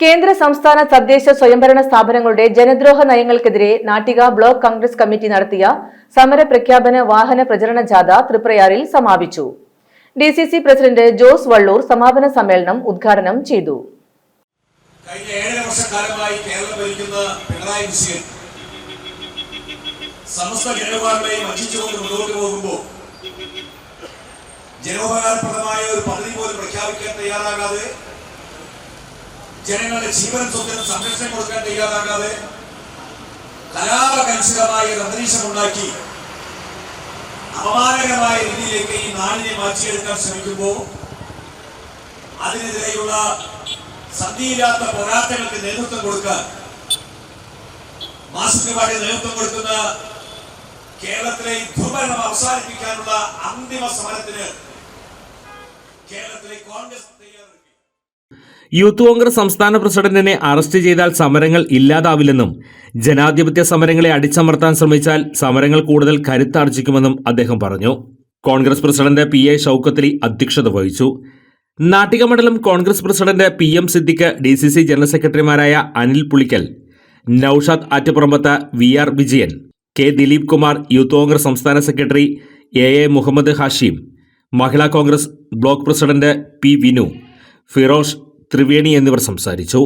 കേന്ദ്ര സംസ്ഥാന തദ്ദേശ സ്വയംഭരണ സ്ഥാപനങ്ങളുടെ ജനദ്രോഹ നയങ്ങൾക്കെതിരെ നാട്ടിക ബ്ലോക്ക് കോൺഗ്രസ് കമ്മിറ്റി നടത്തിയ സമര പ്രഖ്യാപന വാഹന പ്രചരണ ജാഥ തൃപ്രയാറിൽ സമാപിച്ചു. D C C president Jose Vallur സമാപന സമ്മേളനം ഉദ്ഘാടനം ചെയ്തു. കഴിഞ്ഞ ഏഴര വർഷക്കാലമായി കേരളം ഭരിക്കുന്ന പിണറായി വിജയൻ സമസ്ത ജനവിഭാഗങ്ങളെയും വഞ്ചിച്ചുകൊണ്ട് മുന്നോട്ട് പോകുമ്പോൾ ജനോപകാരപ്രദമായ ഒരു പദ്ധതി പോലും പ്രഖ്യാപിക്കാൻ തയ്യാറാകാതെ ജനങ്ങളുടെ ജീവൻ സ്വത്തിന് സംരക്ഷണം കൊടുക്കാൻ തയ്യാറാകാതെ കലാപകലുഷിതമായ ഒരു അന്തരീക്ഷം ഉണ്ടാക്കി അപമാനകരമായ രീതിയിലേക്ക് ഈ നാടിനെ മാറ്റിയെടുക്കാൻ ശ്രമിക്കുമ്പോൾ അതിനെതിരെയുള്ള സന്ധിയില്ലാത്ത പോരാട്ടങ്ങൾക്ക് നേതൃത്വം കൊടുക്കാൻ മാസത്തിനുപാടി നേതൃത്വം കൊടുക്കുന്ന കേരളത്തിലെ ദുർഭരണം അവസാനിപ്പിക്കാനുള്ള അന്തിമ സമരത്തിന് കേരളത്തിലെ കോൺഗ്രസ് തയ്യാറെടുക്കും. യൂത്ത് കോൺഗ്രസ് സംസ്ഥാന പ്രസിഡന്റിനെ അറസ്റ്റ് ചെയ്താൽ സമരങ്ങൾ ഇല്ലാതാവില്ലെന്നും ജനാധിപത്യ സമരങ്ങളെ അടിച്ചമർത്താൻ ശ്രമിച്ചാൽ സമരങ്ങൾ കൂടുതൽ കരുത്താർജിക്കുമെന്നും അദ്ദേഹം പറഞ്ഞു. Congress president P A Shoukathali അധ്യക്ഷത വഹിച്ചു. നാട്ടിക മണ്ഡലം Congress president P M Siddique D C C general സെക്രട്ടറിമാരായ Anil Pulikkal Noushad Attupurambath V R Vijayan K Dileep Kumar youth Congress സംസ്ഥാന secretary A A Muhammad Hashim Mahila Congress block president P Vinu Firosh Triveni എന്നിവർ സംസാരിച്ചു